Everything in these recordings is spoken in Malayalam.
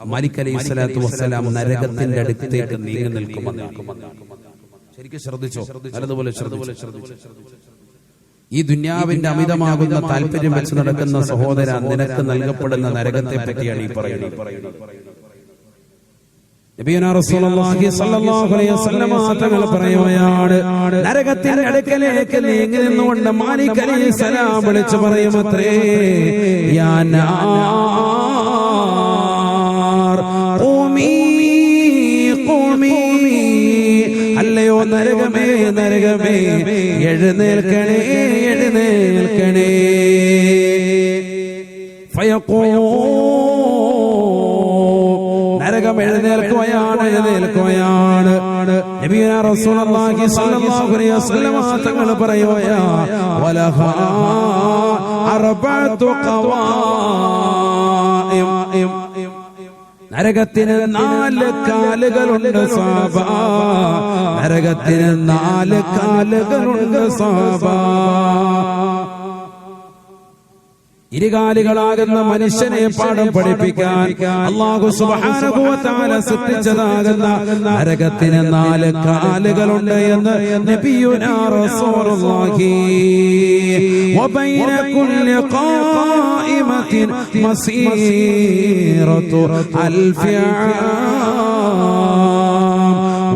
മാലിക് അലൈഹി സ്വലാത്തു വസ്സലാം നരകത്തിന്റെ അടുത്തേക്ക് നീങ്ങി നിൽക്കുമെന്ന് ശരിക്കും ശ്രദ്ധിച്ചോ? നല്ലതുപോലെ ഈ ദുന്യാവിന്റെ അമിതമാകുന്ന താല്പര്യം വെച്ച് നടക്കുന്ന സഹോദര നിനക്ക് നൽകപ്പെടുന്ന നരകത്തെ പറ്റിയാണ് ഈ പറയുന്നത്. നരകത്തിന്റെ അടുക്കലേക്ക് നീങ്ങി നിന്നുകൊണ്ട് മാലിക് അലൈഹി സലാം വിളിച്ചു പറയുമത്രേ യാ നരകമേ നരകമേ എഴുന്നേൽക്കണേ എഴുന്നേൽക്കണേ. നരകം എഴുന്നേൽക്കുകയാണ് എഴുന്നേൽക്കുകയാണ്. തങ്ങൾ പറയുകയാ ഖവാഇം നരകത്തിന് നാല് കാലുകളുണ്ട് സാബ. നരകത്തിന് നാല് കാലുകളുണ്ട് സാബ. ഇരുകാലികളാകുന്ന മനുഷ്യനെ പാഠം പഠിപ്പിക്കാൻ അള്ളാഹു തആല സൃഷ്ടിച്ചതാകുന്ന നരകത്തിന് നാല് കാലുകളുണ്ട് എന്ന് നബിയുനാ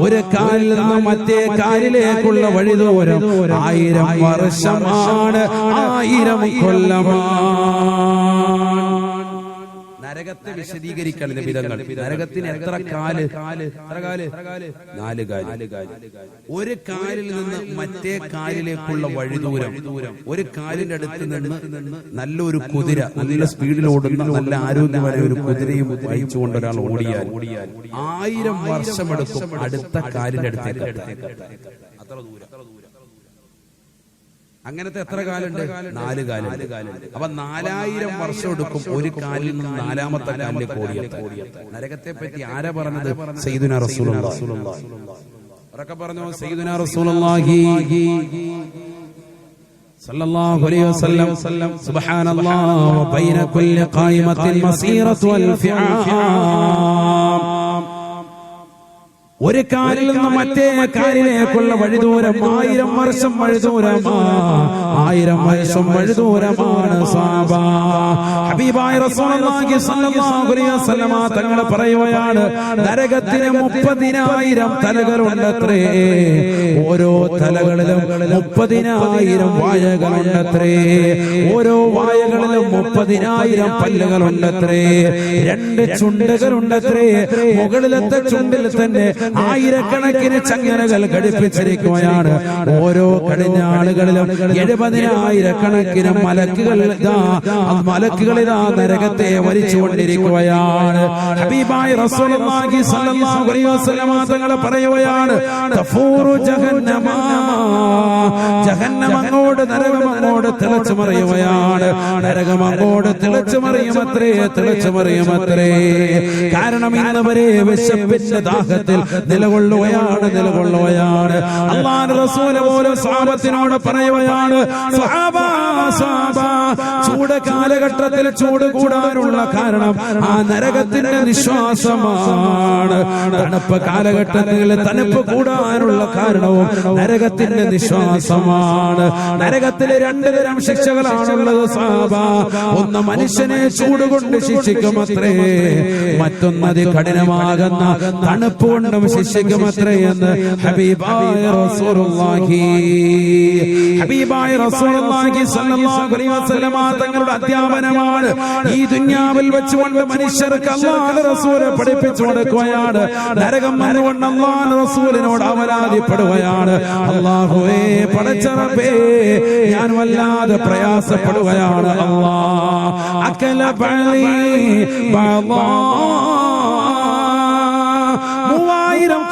ഒരു കാലിൽ നിന്ന് മറ്റേ കാലിലേക്കുള്ള വഴി ദൂരം ആയിരം വർഷമാണ്. ആയിരം കൊല്ലമാണ്. നരകത്തെ വിശദീകരിക്കണം വിധങ്ങൾ നരകത്തിന് എത്ര കാൽ? എത്ര കാൽ? നാല് കാൽ. ഒരു കാലിൽ നിന്ന് മറ്റേ കാലിലേക്കുള്ള വഴി ദൂരം ഒരു കാലിന്റെ അടുത്ത് നിന്ന് നല്ലൊരു കുതിര നല്ല സ്പീഡിൽ ഓടുന്ന നല്ല ആരോഗ്യമായ ഒരു കുതിരയും വഹിച്ചുകൊണ്ട് ഒരാൾ ഓടിയാൽ ആയിരം വർഷമെടുക്കും അടുത്ത കാലിന്റെ അടുത്തേക്ക് അത്ര ദൂരം. അങ്ങനത്തെ എത്ര കാലുണ്ട്? നാല് കാലം അപ്പൊ നാലായിരം വർഷം എടുക്കും ഒരു കാലിൽ നിന്ന് നാലാമത്തെ കാലിലേക്ക് കോടിയ നരകത്തെ പറ്റി ആരാ പറഞ്ഞത്? റസൂലുള്ളാഹി. ഉറക്കെ പറഞ്ഞു സയ്യിദുനാ റസൂലുള്ളാഹി. സല്ലല്ലാഹു അലൈഹി വസല്ലം. സുബ്ഹാനല്ലാഹ്. ബൈന കുല്ലി ഖായിമത്തിൻ മസീറത്തു അൽഫിആം ഒരു കാലിൽ നിന്ന് മറ്റേ കാലിലേക്കുള്ള വഴിദൂരം ആയിരം വർഷം വഴിദൂരമാ. ആയിരം വർഷം വഴിദൂരമാണ് തങ്ങൾ പറയുകയാണ് നരകത്തിന് മുപ്പതിനായിരം തലകളുണ്ടത്രേ. ഓരോ തലകളിലും മുപ്പതിനായിരം വായകളുണ്ടത്രേ. ഓരോ വായകളിലും മുപ്പതിനായിരം പല്ലുകളുണ്ടത്രേ. രണ്ട് ചുണ്ടുകളുണ്ടത്രേ. മുകളിലത്തെ ചുണ്ടിൽ തന്നെ ആയിരക്കണക്കിന് ചങ്ങലകൾ ഘടിപ്പിച്ചിരിക്കുകയാണ്. ഓരോ കടിഞ്ഞാളുകളിലും എഴുപതിനായിരക്കണക്കിന് മലക്കുകൾ ഇതാ മലക്കുകൾ ഇതാ നരകത്തെ വലിച്ചുകൊണ്ടിരിക്കുകയാണ്. ഹബീബായ റസൂലുള്ളാഹി സ്വല്ലല്ലാഹു അലൈഹി വസല്ലം തങ്ങൾ പറയുകയാണ് തഫൂറു ജഹന്നമ. ജഹന്നം അങ്ങോട്ട് നരകം തിളച്ചു മറിയുകയാണ്. നരകം അങ്ങോട്ട് തിളച്ചു മറിയുമത്രേ തിളച്ചു മറിയുമത്രേ. കാരണം ഇന്ന് വരെ വിശപ്പിന്റെ ദാഹത്തിൽ നിലകൊള്ളുകയാണ് നിലകൊള്ളുകയാണ്. അള്ളാഹ് റസൂൽ പോലും സാപത്തിനോട് പറയുകയാണ് സ്വഹാബ, ചൂട് കാലഘട്ടത്തിൽ ചൂട് കൂടാനുള്ള കാരണം ആ നരകത്തിന്റെ നിശ്വാസമാണ്. തണുപ്പ് കാലഘട്ടത്തിൽ തണുപ്പ് കൂടാനുള്ള കാരണവും നരകത്തിന്റെ നിശ്വാസമാണ്. നരകത്തിൽ രണ്ട് തരം ശിക്ഷകളാണുള്ളത് സാബ ഒന്ന് മനുഷ്യനെ ചൂട് കൊണ്ട് ശിക്ഷിക്കുമത്രേ മറ്റൊന്നതി കഠിനമാകുന്ന തണുപ്പ് കൊണ്ടും ശിക്ഷിക്കുമത്രേ എന്ന് ഹബീബായ റസൂലുള്ളാഹി ഹബീബായ റസൂലുള്ളാഹി തങ്ങളുടെ അധ്യാപനമാണ്. ഈ ദുന്യാവിൽ വെച്ചുകൊണ്ട് മനുഷ്യർക്ക് അല്ലാഹു റസൂലെ പഠിപ്പിച്ചു കൊടുക്കുകയാണ്. നരകം അല്ലാഹു റസൂലിനോട് അവരാധിപ്പെടുകയാണ് അല്ലാഹുവേ പടച്ചറബേ ഞാൻ വല്ലാതെ പ്രയാസപ്പെടുകയാണ്. അല്ലാ അക്കല പള്ളി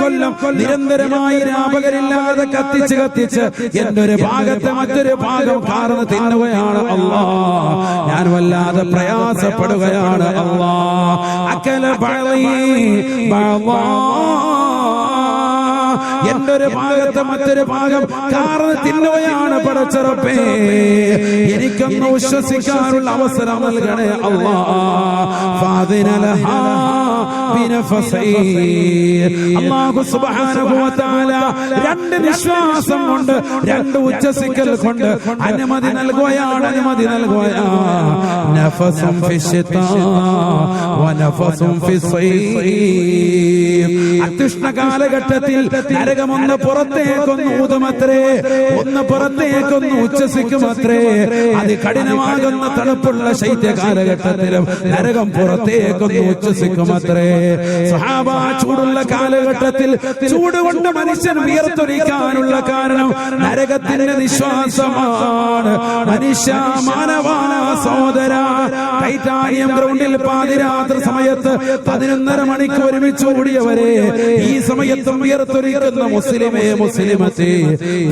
കൊല്ലം നിരന്തരമായി രാപകരില്ലാതെ കത്തിച്ച് കത്തിച്ച് എന്റെ ഒരു ഭാഗത്തെ മറ്റൊരു ഭാഗം കാർന്ന് തിന്നുകയാണ് അല്ലാ ഞാൻ വല്ലാതെ പ്രയാസപ്പെടുകയാണ് അല്ലാ അക്കല എന്റെ ഒരു ഭാഗത്തെ മറ്റൊരു ഭാഗം കാർന്ന് തിന്നുകയാണ് പടച്ചറപ്പേ. എനിക്കൊന്ന് വിശ്വസിക്കാനുള്ള അവസരം നൽകണേ അള്ളാ. ഫാദിനലഹാ. അല്ലാഹു സുബ്ഹാനഹു വ തആല രണ്ട് നിശ്വാസം കൊണ്ട് രണ്ട് ഉച്ചസിക്കൽ കൊണ്ട് അനുമതി നൽകുകയാണ് അനുമതി നൽകുകയാ നഫസും ഫിശ്ശിതാ വ നഫസും ഫിസ്സൈഫ് അത്യുഷ്ണ കാലഘട്ടത്തിൽ നരകമൊന്ന് പുറത്തേക്കൊന്ന് ഊതുമത്രേ. ഒന്ന് പുറത്തേക്കൊന്ന് ഉച്ചസിക്കുമത്രേ അത് കഠിനമാകുന്ന തണുപ്പുള്ള ശൈത്യ കാലഘട്ടത്തിലും നരകം പുറത്തേക്കൊന്ന് ഉച്ചസിക്കുമത്രേ സഹാബ ചൂടുള്ള കാലഘട്ടത്തിൽ ചൂട് കൊണ്ട് മനുഷ്യൻ വിയർത്തൊലിക്കാനുള്ള കാരണം നരകത്തിന്റെ നിശ്വാസമാണ്. മനുഷ്യ മാനവ സഹോദര ടൈറ്റാനിയം ഗ്രൗണ്ടിൽ പാതിരാത്രി സമയത്ത് പതിനൊന്നര മണിക്ക് ഒരുമിച്ച് കൂടിയവരെ ഈ സമയത്തും വിയർത്തൊലിക്കുന്ന മുസ്ലിമേ മുസ്ലിമത്തെ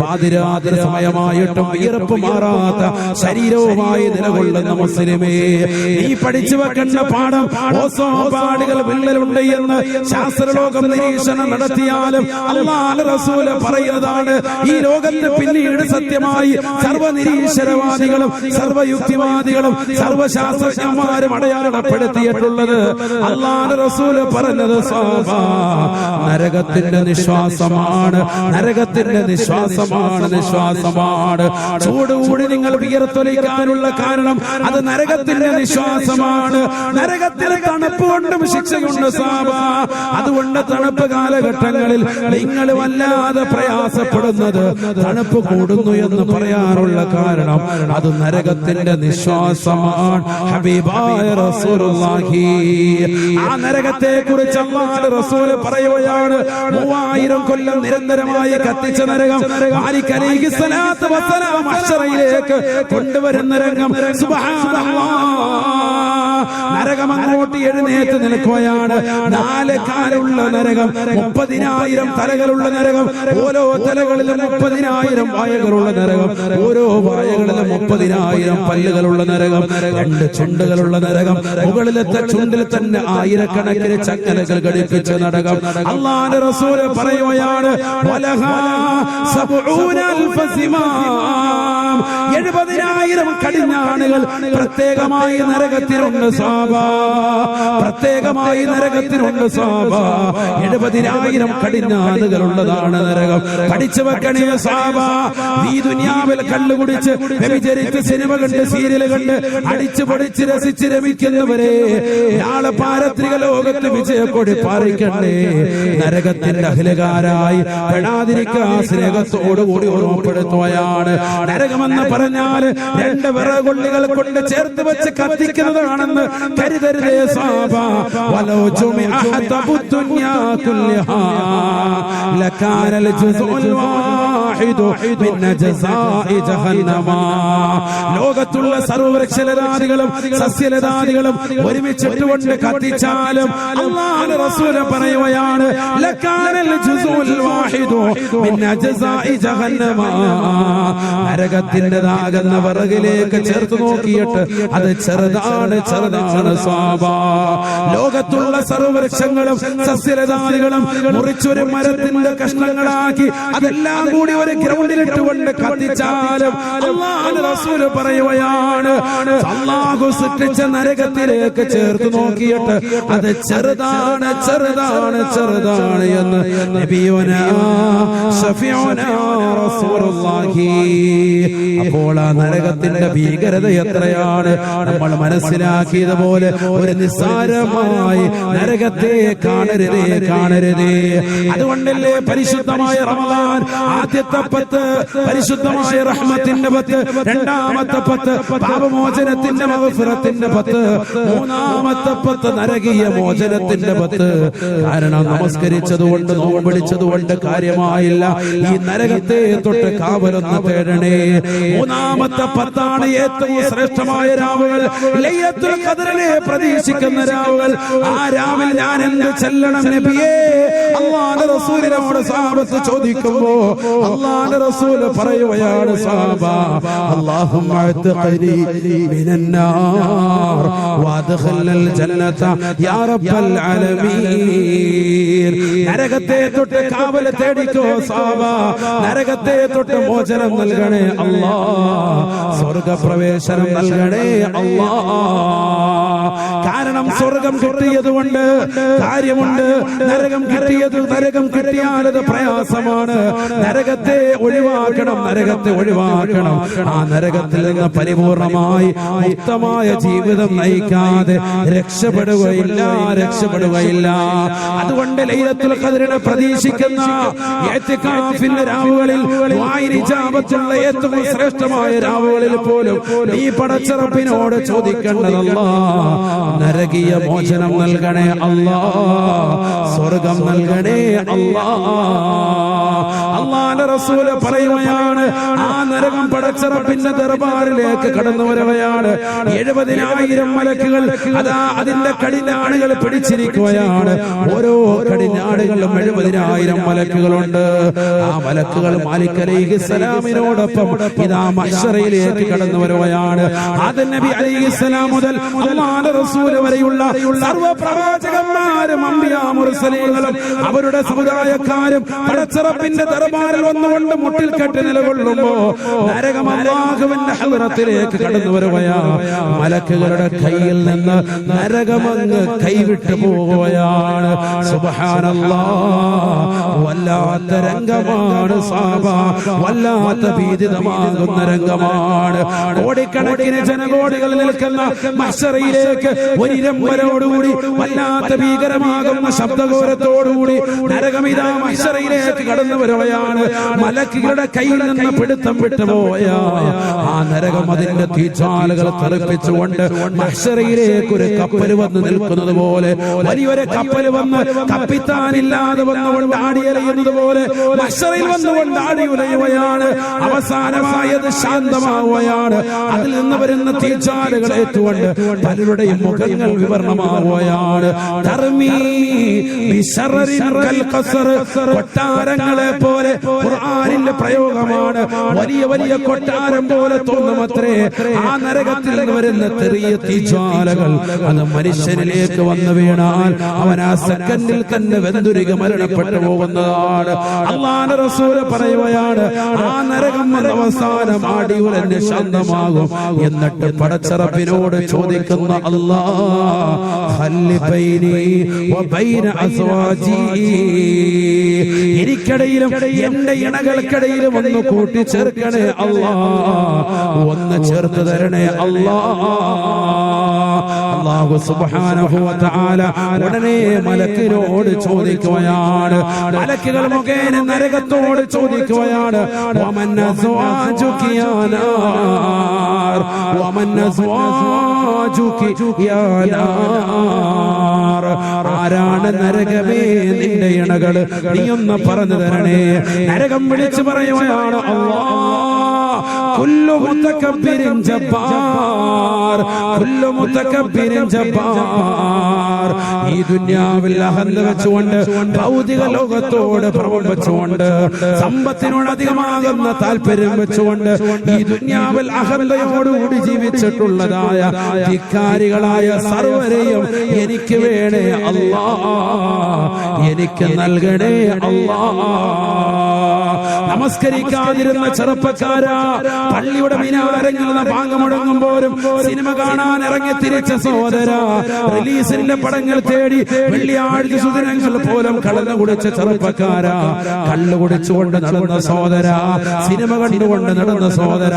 പാതിരാത്രി സമയമായിട്ടും വിയർപ്പ് മാറാത്ത ശരീരവുമായി നിലകൊള്ളുന്ന മുസ്ലിമേ നീ പഠിച്ചു വെക്കേണ്ട പാഠം ഓസോ പാടുകൾ വിള്ളലുണ്ട് എന്ന് ശാസ്ത്രലോകം നിരീക്ഷണം നടത്തിയാലും അള്ളാഹ് റസൂൽ പറയുന്നതാണ്. ഈ ലോകത്ത് പിന്നീട് സത്യമായി സർവ നിരീശ്വരവാദികളും സർവയുക്തിവാദികളും സർവശാസ്ത്രജ്ഞന്മാരും അടയാളപ്പെടുത്തിയിട്ടുള്ളത് അള്ളാഹ് റസൂൽ പറഞ്ഞത് നരകത്തിന്റെ നിശ്വാസമാണ് നരകത്തിന്റെ നിശ്വാസമാണ് നിശ്വാസമാണ്. ചൂടുകൂടി നിങ്ങൾ വിയർത്തൊലിക്കാനുള്ള കാരണം അത് നരകത്തിന്റെ നിശ്വാസമാണ്. നരകത്തിലെ തണുപ്പ് കൊണ്ടും ശിക്ഷയുണ്ട് സാബ. അതുകൊണ്ട് തണുപ്പ് കാലഘട്ടങ്ങളിൽ നിങ്ങൾ വല്ലാതെ പ്രയാസപ്പെടുന്നത് തണുപ്പ് കൂടുന്നു എന്ന് പറയാറുള്ള കാരണം അത് നരകത്തിന്റെ നിശ്വാസമാണ്. ഹബീബായ റസൂലുള്ളാഹി. ആ നരകത്തെ കുറിച്ച് അള്ളാഹ് റസൂൽ പറയുകയാണ് മൂവായിരം കൊല്ലം നിരന്തരമായി കത്തിച്ച നരകം കൊണ്ടുവരുന്ന രംഗം. സുബ്ഹാനല്ലാഹ് നരകം അങ്ങോട്ട് എഴുന്നേറ്റ് നിൽക്കുകയാണ്. നാല് കാലുള്ള നരകം മുപ്പതിനായിരം തലകളുള്ള നരകം ഓരോ തലകളിലും മുപ്പതിനായിരം വായകളുള്ള നരകം ഓരോ വായകളിലും മുപ്പതിനായിരം പല്ലുകളുള്ള നരകം രണ്ട് ചുണ്ടുകളുള്ള നരകം മുകളിലത്തെ ചുണ്ടിൽ തന്നെ ആയിരക്കണക്കിന് ചങ്ങലകൾ ഘടിപ്പിച്ച നരകം അള്ളാന്റെ റസൂൽ പറയുകയാണ്. എഴുപതിനായിരം കടിഞ്ഞാണുകൾ പ്രത്യേകമായി നരകത്തിലുണ്ട്. സാബ. പ്രത്യേകമായി നരകത്തിനുണ്ട് സാബ. എഴുപതിനായിരം കടിഞ്ഞാണുകൾ ഉള്ളതാണ് നരകം. പഠിച്ചു വെക്കണേ സാബ. ഈ ദുനിയാവിൽ കല്ലു കുടിച്ച് വ്യഭിചരിച്ച് സിനിമ കണ്ട് സീരിയൽ കണ്ട് അടിച്ചു പൊടിച്ച് രസിച്ച് രമിക്കുന്നവരെ നാളെ പാരത്രിക ലോകത്ത് വിജയക്കൊടി പാറിക്കണ്ടേ നരകത്തിന്റെ അഖിലകാരായി പെടാതിരിക്കാൻ സ്നേഹത്തോടുകൂടി ഓർമ്മപ്പെടുത്തുകയാണ്. നരകമെന്ന് പറഞ്ഞാൽ രണ്ട് വിറകൊള്ളികൾ കൊണ്ട് ചേർത്ത് വെച്ച് കത്തിക്കുന്നതാണെന്ന് ആണെന്ന് കരുതരുതേ സാബ. വലോ ജുമി അഹതബു ദുനിയാ കുല്ലഹാ ലകാനൽ ജുസുൽ വാഹിദു മിൻ ജസാഇ ജഹന്നമ. ലോകത്തുള്ള സർവവൃക്ഷലതാദികളും സസ്യലതാദികളും ഒരുമിച്ചിട്ട് കൊണ്ട് കത്തിച്ചാലും അല്ലാഹു റസൂൽ പറയുകയാണ് ലകാനൽ ജുസുൽ വാഹിദു മിൻ ജസാഇ ജഹന്നമ. നരകത്തിന്റെതാകുന്ന വിറകിലേക്ക് ചേർത്ത് നോക്കിയിട്ട് അത് ചെറുതാണ് ചെറുത് സ്വാഭ ലോകത്തുള്ള സർവവൃക്ഷങ്ങളും സസ്യലതാദികളും മുറിച്ചൊരു മരത്തിന്റെ കഷ്ണങ്ങളാക്കി അതെല്ലാം കൂടി ഒരു ഗ്രൗണ്ടിലിട്ടുകൊണ്ട് കത്തിച്ചാലും പറയുകയാണ് സൃഷ്ടിച്ച നരകത്തിലേക്ക് ചേർത്ത് നോക്കിയിട്ട് അത് ചെറുതാണ് ചെറുതാണ് ചെറുതാണ് എന്ന് അപ്പോൾ ആ നരകത്തിന്റെ ഭീകരത എത്രയാണ്? നമ്മൾ മനസ്സിലാക്കിയതുപോലെ ഒരു നിസ്സാരമായി നരകത്തെ കാണരുതേ കാണരുതേ അതുകൊണ്ടല്ലേ പരിശുദ്ധമായ റമദാൻ ആദ്യത്തെ പത്ത് പരിശുദ്ധമായ റഹ്മത്തിന്റെ പത്ത് രണ്ടാമത്തെ പത്ത് പാപമോചനത്തിന്റെ മഹഫിറത്തിന്റെ പത്ത് മൂന്നാമത്തെ പത്ത് നരകീയ മോചനത്തിന്റെ പത്ത്. കാരണം നമസ്കരിച്ചത് കൊണ്ട് നമസ്കരിച്ചതുകൊണ്ട് നോമ്പിടിച്ചതുകൊണ്ട് കാര്യമായില്ല. ഈ നരകത്തെ തൊട്ട് കാവലൊന്ന് തേടണേ. മൂന്നാമത്തെ പത്താണ് ഏറ്റവും ശ്രേഷ്ഠമായ രാവുകൾ. കതിരനെ പ്രതീക്ഷിക്കുന്ന രാവുകൾ ആ രാവിൽ ഞാൻ എന്ത് ചെല്ലണം നബിയേ? അള്ളാന്റെ റസൂലിനോട് സാബത്ത് ചോദിക്കുമ്പോ അള്ളാന്റെ റസൂൽ പറയുകയാണ് സാബ ആലമീൻ. നരകത്തെ തൊട്ട് കാവല തേടിക്കോ സാബ നരകത്തെ തൊട്ട് മോചനം നൽകണേ അള്ളാ സ്വർഗ പ്രവേശനം നൽകണേ അള്ളാ. കാരണം സ്വർഗം കിട്ടിയതുകൊണ്ട് കാര്യമുണ്ട്. നരകം കിട്ടിയത് നരകം കിട്ടിയാലത് പ്രയാസമാണ്. നരകത്തെ ഒഴിവാക്കണം നരകത്തെ ഒഴിവാക്കണം. ആ നരകത്തിൽ നിന്ന് പരിപൂർണമായി മുക്തമായ ജീവിതം നയിക്കാതെ രക്ഷപ്പെടുകയില്ല രക്ഷപ്പെടുകയില്ല. അതുകൊണ്ട് ലൈലത്തുൽ കതിരിനെ പ്രതീക്ഷിക്കുന്ന രാവുകളിൽ വായിനിജാപത്തുള്ള ഏറ്റവും ശ്രേഷ്ഠമായ രാവുകളിൽ പോലും നീ പടച്ചറപ്പിനോട് ചോദിക്കേണ്ടതല്ല. നരകീയ മോചനം നൽകണേ അല്ലാ. സ്വർഗം നൽകണേ അല്ലാ. അള്ളാന്റെ റസൂൽ പറയുകയാണ് ആ നരകം പടച്ചറപ്പിന്റെ ദർബാറിലേക്ക് കടന്നു വരവയാണ്. എഴുപതിനായിരം മലക്കുകൾ അതാ അതിന്റെ കടിഞ്ഞാടുകൾ പിടിച്ചിരിക്കുകയാണ്. ഓരോ കടിഞ്ഞാടുകളിലും എഴുപതിനായിരം മലക്കുകളുണ്ട്. ആ മലക്കുകൾ മാലിക് അലൈഹി സ്വലാമിനോടൊപ്പം ഇതാ മഷറയിലേക്ക് കടന്നു വരവയാണ്. ആദൻ നബി അലൈഹി സ്വലാം മുതൽ അള്ളാന്റെ റസൂൽ വരെയുള്ള സർവ പ്രവാചകന്മാരും മുർസലീങ്ങളും അവരുടെ സമുദായക്കാരും പടച്ചിറപ്പിന്റെ ദർബാറിൽ ഒന്നുകൊണ്ട് മുട്ടിൽ കെട്ടി നിലകൊള്ളുമ്പോ നരകം അള്ളാഹുവിന്റെ കടന്നു വരുവയാ മലക്കുകളുടെ കയ്യിൽ നിന്ന് നരകമങ്ങ് കൈവിട്ടു പോവുകയാണ്. വല്ലാത്ത രംഗമാണ് സാബ. വല്ലാത്ത ഭീതിതമാകുന്ന രംഗമാണ്. കോടിക്കണക്കിന് ജനകോടികൾ നിൽക്കുന്ന മഷറയിലേക്ക് ഒരിരമ്പലോടുകൂടി വല്ലാത്ത ഭീകരമാകുന്ന ശബ്ദഘോരത്തോടുകൂടി നരകമിതാ മഷറയിലേക്ക് കടന്നു വരവയാണ് മലക്കുകളുടെ കയ്യിൽ നിന്ന് പിടുത്തം വിട്ടുപോയ ആ നരകം അതിന്റെ തീച്ചാലുകൾ തെറിപ്പിച്ചുകൊണ്ട് മഹ്സറയിലേക്ക് ഒരു കപ്പൽ വന്ന് നിൽക്കുന്നത് പോലെ വലിയൊരു കപ്പൽ വന്ന് കപ്പിത്താനില്ലാതെ വന്നുകൊണ്ട് ആടിയലയുന്നത് പോലെ മഹ്സറയിൽ വന്നുകൊണ്ട് ആടി ഉലയുകയാണ്. അവസാനമായത് ശാന്തമാവുകയാണ്. അതിൽ നിന്ന് വരുന്ന തീച്ചാലുകൾ ഏറ്റുകൊണ്ട് പലരുടെയും മുഖങ്ങൾ വിവരണമാവുകയാണ്. കൊട്ടാരങ്ങളെ പോലെ ഖുർആനിന്റെ പ്രയോഗമാണ്. വലിയ വലിയ കൊട്ടാരം പോലെ തോന്നുമത്രേ ആ നരകത്തിൽ നിന്ന് വരുന്ന ചെറിയ തീജ്വാലകൾ അത് മനുഷ്യനിലേക്ക് വന്നു വീണാൽ അവൻ ആ സെക്കൻഡിൽ തന്നെ വെന്തുരുക മരണപ്പെട്ടു പോകുന്നതാണ്. അള്ളാന റസൂൽ പറയുകയാണ് ആ നരകം അവസാനം ആടിയുടെ ശാന്തമാകും എന്നിട്ട് പടച്ചറപ്പിനോട് ചോദിക്കുന്ന അല്ലാ خل بيني وبين أزواجي എനിക്കിടയിലും എന്റെ ഇണകൾക്കിടയിലും ഒന്ന് കൂട്ടിച്ചേർക്കണേ അല്ലാ ഒന്ന് ചേർത്ത് തരണേ അല്ലാ സുബ്ഹാനഹു വതആല ഉടനെ മലക്കിനോട് ചോദിക്കുകയാണ്. മലക്കുകൾ മുഖേന നരകത്തോട് ചോദിക്കുകയാണ്. ആരാണ് നരകമേ നിന്റെ ഇണകൾ നീ ഒന്ന് പറഞ്ഞു തരണേ. നരകം വിളിച്ചു പറയുകയാണ്. അല്ലാ കുല്ലു മുത്തക്കബ്ബിരിൻ ജബ്ബാർ കുല്ലു മുത്തക്കബ്ബിരിൻ ജബ്ബാർ. ഈ ദുനിയാവിൽ അഹന്ത വെച്ചുകൊണ്ട് ഭൗതിക ലോകത്തോട് ഭ്രമം വെച്ചുകൊണ്ട് സമ്പത്തിനോട് അധികമാകുന്ന താല്പര്യം വെച്ചുകൊണ്ട് ഈ ദുനിയാവിൽ അഹന്തയോടുകൂടി ജീവിച്ചിട്ടുള്ളതായ ധിക്കാരികളായ സർവരെയും എനിക്ക് വേണേ അല്ലാ. എനിക്ക് നൽകണേ അല്ലാ. നമസ്കരിക്കാതിരുന്ന ചെറുപ്പക്കാരാ പള്ളിയുടെ മിനാരങ്ങളിൽ നിന്ന് പാങ്ങ മുടങ്ങുമ്പോഴും സിനിമ കാണാൻ ഇറങ്ങി തിരിച്ച സഹോദര റിലീസിന്റെ പടങ്ങൾ തേടി വെള്ളിയാഴ്ച സുദിനങ്ങൾ പോലും കടന്നു കുടിച്ച ചെറുപ്പക്കാരാ കള്ളു കുടിച്ചുകൊണ്ട് നടന്ന സഹോദര സിനിമ കണ്ടുകൊണ്ട് നടന്ന സഹോദര.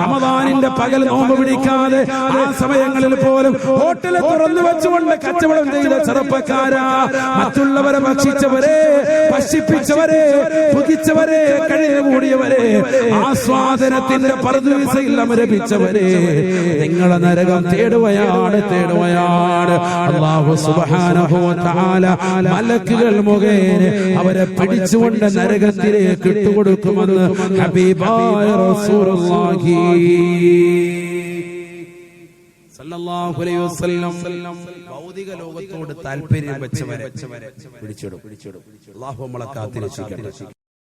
റമദാനിന്റെ പകൽ നോമ്പ് പിടിക്കാതെ ആ സമയങ്ങളിൽ പോലും ഹോട്ടലിൽ തുറന്നു വെച്ചുകൊണ്ട് കച്ചവടം ചെയ്ത ചെറുപ്പക്കാരാ. മറ്റുള്ളവരെ ഭക്ഷിച്ചവരെ ഭക്ഷിപ്പിച്ചവരെ പുതിച്ചവരെ കഴിഞ്ഞു കൂടിയവരെ ആസ്വാദനത്തിന്റെ പരദൂസയിൽ അമരപിച്ചവരെ നിങ്ങളെ നരകം തേടുകയാണ് തേടുകയാണ് അള്ളാഹു സുബ്ഹാനഹു വ തആല മലക്കുകൾ മുഖേന അവരെ പിടിച്ചുകൊണ്ട് നരകത്തിലേക്ക് ഇട്ടുകൊടുക്കുമെന്ന് ഹബീബായ റസൂലുള്ളാഹി ഭൗതിക ലോകത്തോട് താല്പര്യം വെച്ചവരെ പിടിച്ചിടും പിടിച്ചിടും. അള്ളാഹു നമ്മളെ കാത്തിരക്ഷിക്കട്ടെ.